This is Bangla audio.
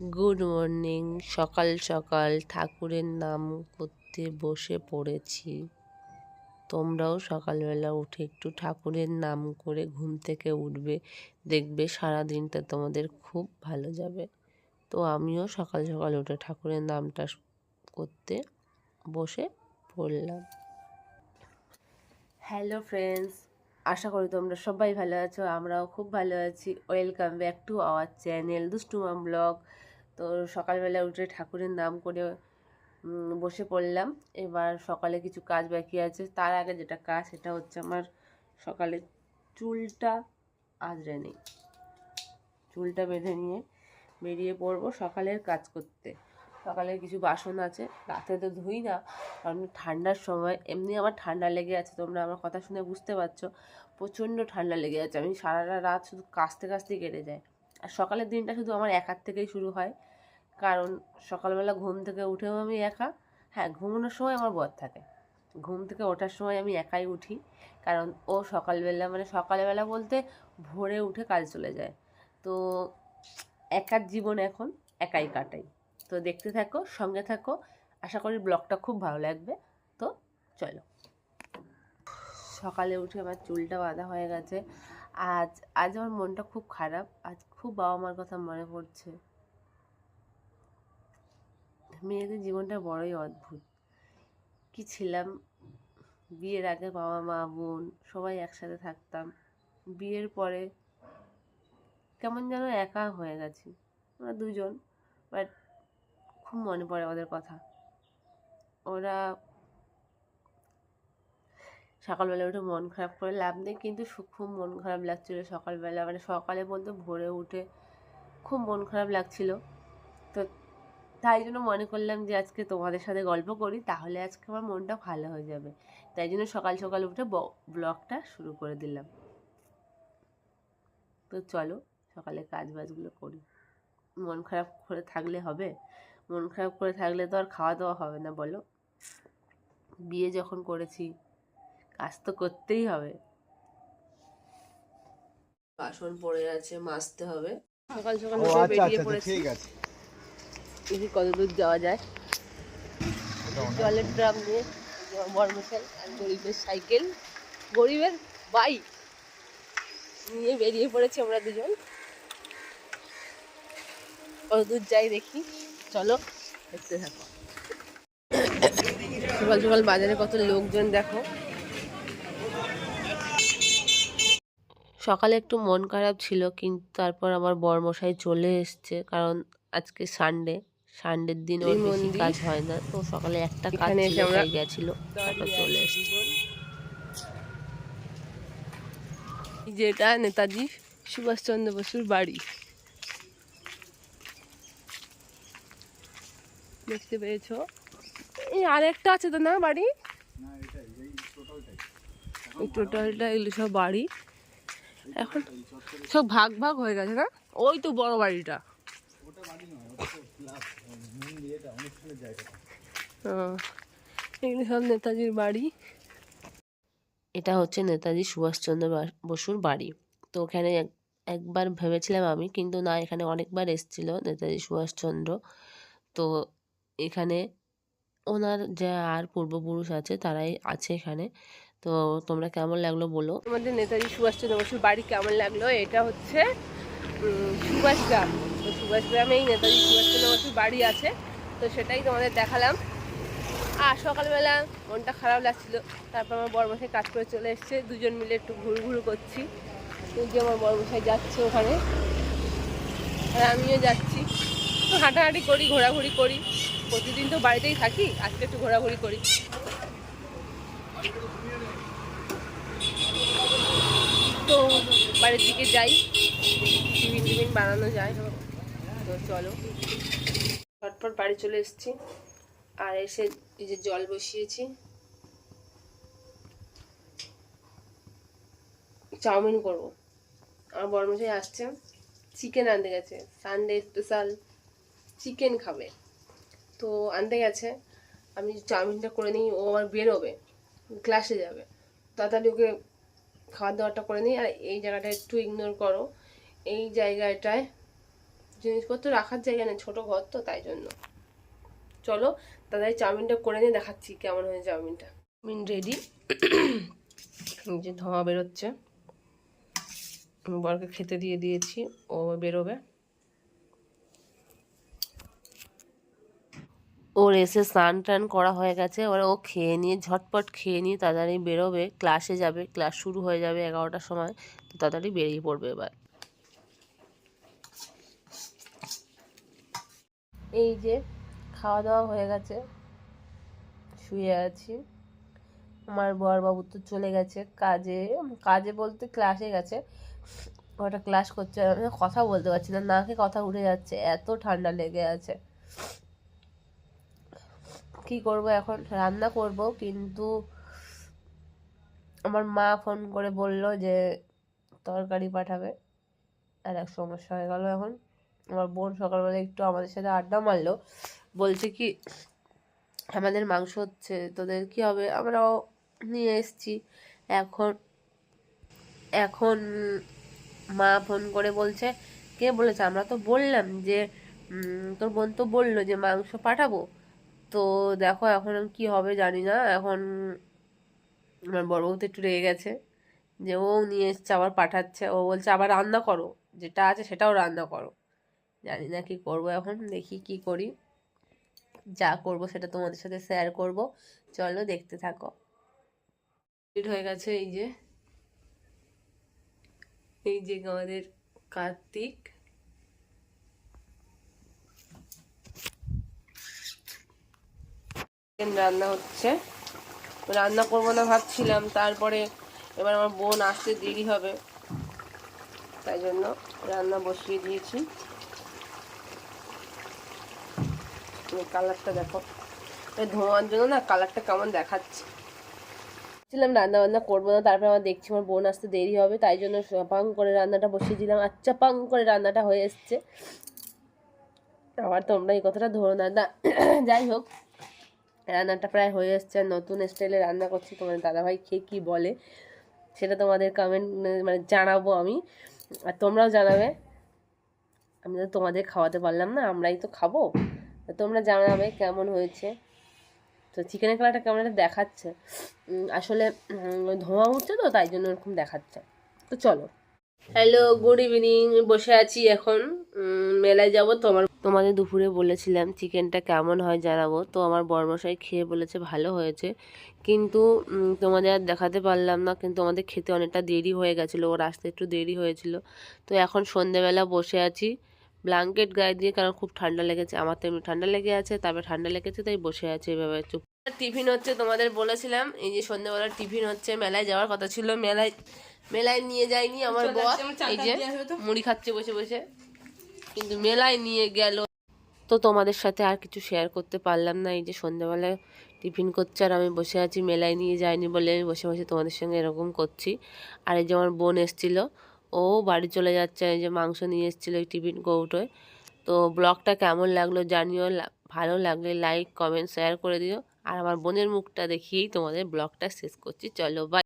Good morning. সকাল সকাল ঠাকুরের নাম করতে বসে পড়েছি। তোমরাও সকালবেলা উঠে একটু ঠাকুরের নাম করে ঘুম থেকে উঠবে। দেখবে সারা দিনটা তোমাদের খুব ভালো যাবে। তো আমিও সকাল সকাল উঠে ঠাকুরের নামটা করতে বসে পড়লাম। হ্যালো ফ্রেন্ডস, আশা করি তোমরা সবাই ভালো আছো, আমরাও খুব ভালো আছি। Welcome back to our channel Dushtumam blog. তো সকালবেলা উঠে ঠাকুরের নাম করে বসে পড়লাম। এবার সকালে কিছু কাজ বাকি আছে। তার আগে যেটা কাজ, সেটা হচ্ছে আমার সকালে চুলটা আজরে নেই। চুলটা বেঁধে নিয়ে বেরিয়ে পড়ব সকালের কাজ করতে। সকালে কিছু বাসন আছে। রাতে তো ধুই না, কারণ ঠান্ডার সময় এমনি আমার ঠান্ডা লেগে আছে। তোমরা আমার কথা শুনে বুঝতে পারছ, প্রচণ্ড ঠান্ডা লেগে আছে। আমি সারা রাত শুধু কাঁচতে কাঁচতেই কেটে যায়। আর সকালের দিনটা শুধু আমার একার থেকেই শুরু হয়। কারণ সকালবেলা ঘুম থেকে উঠেও আমি একা। হ্যাঁ ঘুমানোর সময় আমার বর থাকে। ঘুম থেকে ওঠার সময় আমি একাই উঠি। কারণ ও সকালবেলা মানে সকালবেলা বলতে ভোরে উঠে কাজ চলে যায়। তো একার জীবন এখন একাই কাটাই। তো দেখতে থাকো, সঙ্গে থাকো। আশা করি ব্লগটা খুব ভালো লাগবে। তো চলো। সকালে উঠে আমার চুলটা বাঁধা হয়ে গেছে। আজ আজ আমার মনটা খুব খারাপ। আজ খুব বাবা মার কথা মনে পড়ছে। মেয়েদের জীবনটা বড়ই অদ্ভুত। কি ছিলাম? বিয়ের আগে বাবা, মা, বোন সবাই একসাথে থাকতাম। বিয়ের পরে কেমন যেন একা হয়ে গেছি। আমরা দুজন বাট খুব মনে পড়ে ওদের কথা। ওরা সকালবেলা উঠে মন খারাপ করে লাভ নেই, কিন্তু খুব মন খারাপ লাগছিল সকালবেলা। মানে সকালে বলতে ভোরে উঠে খুব মন খারাপ লাগছিল। তাই জন্য মনে করলাম যে আজকে তোমাদের সাথে গল্প করি তাহলে আজকে আমার মনটা ভালো হয়ে যাবে। তাই জন্য সকাল সকাল উঠে ব্লগটা শুরু করে দিলাম। তো চলো সকালে কাজ বাজগুলো করি। মন খারাপ করে থাকলে হবে? মন খারাপ করে থাকলে তো আর খাওয়া দাওয়া হবে না বলো। বিয়ে যখন করেছি কাজ তো করতেই হবে। বাসন পড়ে আছে মাজতে হবে। সকাল সকাল আচ্ছা বেরিয়ে আচ্ছা পড়েছি। ঠিক আছে। দেখি কত দূর যাওয়া যায়। জলের ড্রাম নিয়ে বর্মশাল আর গরিবের সাইকেল। গরিবের বাইক নিয়ে বেরিয়ে পড়েছি আমরা দুজন। কত দূর যাই দেখি। চলো দেখতে থাকো। সকাল সকাল বাজারে কত লোকজন দেখো। সকালে একটু মন খারাপ ছিল কিন্তু তারপর আমার বরমশাই চলে এসছে কারণ আজকে সানডে সানডের দিন ওর বেশি কাজ হয় না তো সকালে একটা কাজ এখানে ছিল এসে আমরা তাই গেছিল তারপর চলে এসছে। যেটা নেতাজি সুভাষচন্দ্র বসুর বাড়ি। দেখতে পেয়েছ? এই আরেকটা আছে তো না বাড়ি? না, এটাই, এই টোটালটাই। এই টোটালটা এগুলো সব বাড়ি। এখন সব ভাগ ভাগ হয়ে গেছে না? ওই তো বড় বাড়িটা। এগুলো সব নেতাজির বাড়ি। এটা হচ্ছে নেতাজি সুভাষচন্দ্র বসুর বাড়ি। তো ওখানে এক- একবার ভেবেছিলাম আমি কিন্তু না এখানে অনেকবার এসেছিল নেতাজি সুভাষচন্দ্র। তো এখানে ওনার যে আর পূর্বপুরুষ আছে তারাই আছে এখানে। তো তোমরা কেমন লাগল বলো? আমাদের নেতাজি সুভাষচন্দ্র বসুর বাড়ি কেমন লাগল? এটা হচ্ছে উম, সুভাষগ্রাম। তো সুভাষগ্রামেই নেতাজি সুভাষচন্দ্র বাড়ি আছে, তো সেটাই তোমাদের দেখালাম। আর সকালবেলা মনটা খারাপ লাগছিল, তারপর আমার বড়মশাই কাজ করে চলে এসছে, দুজন মিলে একটু ঘুরু ঘুরু করছি যে আমার বড়মশাই যাচ্ছে ওখানে, আর আমিও যাচ্ছি। তো হাঁটাহাঁটি করি, ঘোরাঘুরি করি। প্রতিদিন তো বাড়িতেই থাকি, আজকে একটু ঘোরাঘুরি করি। তো বাড়ির দিকে যাই টিফিন টিফিন বানানো যায়। তো চলো। ঝটপট বাড়ি চলে এসেছি। আর এসে এই যে জল বসিয়েছি। চাউমিন করব। আমার বর্মশাই আসছে। চিকেন আনতে গেছে। সানডে স্পেশাল চিকেন খাবে। তো আনতে গেছে। আমি চাউমিনটা করে নিই, ও আবার বেরোবে। ক্লাসে যাবে। তাড়াতাড়ি ওকে খাওয়া দাওয়াটা করে নিই। আর এই জায়গাটা একটু ইগনোর করো। এই জায়গাটায় জিনিসপত্র রাখার জায়গা নেই ছোটো ঘর তো তাই জন্য। চলো দাদাই চাউমিনটা করে নিয়ে দেখাচ্ছি কেমন হয়েছে চাউমিনটা। চাউমিন রেডি যে ধোঁয়া বেরোচ্ছে। আমি বরকে খেতে দিয়ে দিয়েছি ও বেরোবে। ওর এসে স্নান টান করা হয়ে গেছে ওরা ও খেয়ে নিয়ে ঝটপট খেয়ে নিয়ে তাড়াতাড়ি বেরোবে। ক্লাসে যাবে ক্লাস শুরু হয়ে যাবে এগারোটার সময় তো তাড়াতাড়ি বেরিয়ে পড়বে এবার। এই যে খাওয়া দাওয়া হয়ে গেছে, শুয়ে আছি। আমার বরবাবু তো চলে গেছে কাজে কাজে বলতে ক্লাসে গেছে। ওটা ক্লাস করছে, আমি কথা বলতে পারছি না, নাকে কথা উঠে যাচ্ছে, এত ঠান্ডা লেগে আছে। কি করব এখন? রান্না করব, কিন্তু আমার মা ফোন করে বলল যে তরকারি পাঠাবে। আর এক সমস্যা হয়ে গেল এখন। আমার বোন সকালবেলা একটু আমাদের সাথে আড্ডা মারলো। বলছে কি, আমাদের মাংস হচ্ছে, তোদের কি হবে? আমরাও নিয়ে এসেছি। এখন এখন মা ফোন করে বলছে, কে বলেছে? আমরা তো বললাম যে তোর বোন তো বলল যে মাংস পাঠাবো। তো দেখো এখন কি হবে জানি না। এখন আমার বড় তো একটু রেগে গেছে যে, ও নিয়ে এসছে, আবার পাঠাচ্ছে। ও বলছে, আবার রান্না করো, যেটা আছে সেটাও রান্না করো। জানি না কি করব এখন, দেখি কি করি। যা করব সেটা তোমাদের সাথে শেয়ার করব। চলো দেখতে থাকো। হয়ে গেছে এই যে এই যে আমাদের কার্তিক। রান্না হচ্ছে। রান্না করব না ভাবছিলাম, তারপরে এবার আমার বোন আসতে দেরি হবে। তাই জন্য রান্না বসিয়ে দিয়েছি। কালারটা দেখো। এই ধোঁয়ার জন্য না কালারটা কেমন দেখাচ্ছে। ছিলাম রান্না বান্না করব না, তারপরে আমার দেখছি আমার বোন আসতে দেরি হবে, তাই জন্য পাং করে রান্নাটা বসিয়ে দিলাম। আচ্ছা পাং করে রান্নাটা হয়ে এসছে। আবার তোমরা এই কথাটা ধরো না যাই হোক, রান্নাটা প্রায় হয়ে এসছে, আর নতুন স্টাইলে রান্না করছি। তোমাদের দাদাভাই খেয়ে কী বলে, সেটা তোমাদের কমেন্ট মানে জানাব আমি। আর তোমরাও জানাবে। আমি তো তোমাদের খাওয়াতে পারলাম না, আমরাই তো খাব। তোমরা জানাবে কেমন হয়েছে। তো চিকেনের কালারটা কেমন একটা দেখাচ্ছে। আসলে ধোঁয়া উঠছে তো, তাই জন্য ওরকম দেখাচ্ছে। তো চলো। হ্যালো গুড ইভিনিং বসে আছি এখন। মেলায় যাব। তোমার, তোমাদের দুপুরে বলেছিলাম চিকেনটা কেমন হয় জানাব। তো আমার বর্মশাই খেয়ে বলেছে ভালো হয়েছে। কিন্তু তোমাদের আর দেখাতে পারলাম না। কিন্তু আমাদের খেতে অনেকটা দেরি হয়ে গেছিল। ওর আসতে একটু দেরি হয়েছিল। তো এখন সন্ধেবেলা বসে আছি। ব্ল্যাঙ্কেট গায়ে দিয়ে কারণ খুব ঠান্ডা লেগেছে। আমার তো এমনি ঠান্ডা লেগে আছে তারপরে ঠান্ডা লেগেছে তাই বসে আছি এভাবে। চুপ। টিফিন হচ্ছে তোমাদের বলেছিলাম এই যে সন্ধ্যেবেলা টিফিন হচ্ছে মেলায় যাওয়ার কথা ছিল। মেলায় মেলায় নিয়ে যায়নি আমার বর। এই যে মুড়ি খাচ্ছে বসে বসে। কিন্তু মেলায় নিয়ে গেল। তো তোমাদের সাথে আর কিছু শেয়ার করতে পারলাম না। এই যে সন্ধ্যাবেলায় টিফিন করছে আর আমি বসে আছি মেলায় নিয়ে যাইনি বলে আমি বসে বসে তোমাদের সঙ্গে এরকম করছি। আর এই যে আমার বোন এসেছিল ও বাড়ি চলে যাচ্ছে যে মাংস নিয়ে এসেছিল টিফিন কৌটোয়। তো ব্লগটা কেমন লাগল জানিও ভালো লাগলে লাইক কমেন্ট শেয়ার করে দিও। আর আমার বোনের মুখটা দেখিয়েই তোমাদের ব্লগটা শেষ করছি, চলো বাই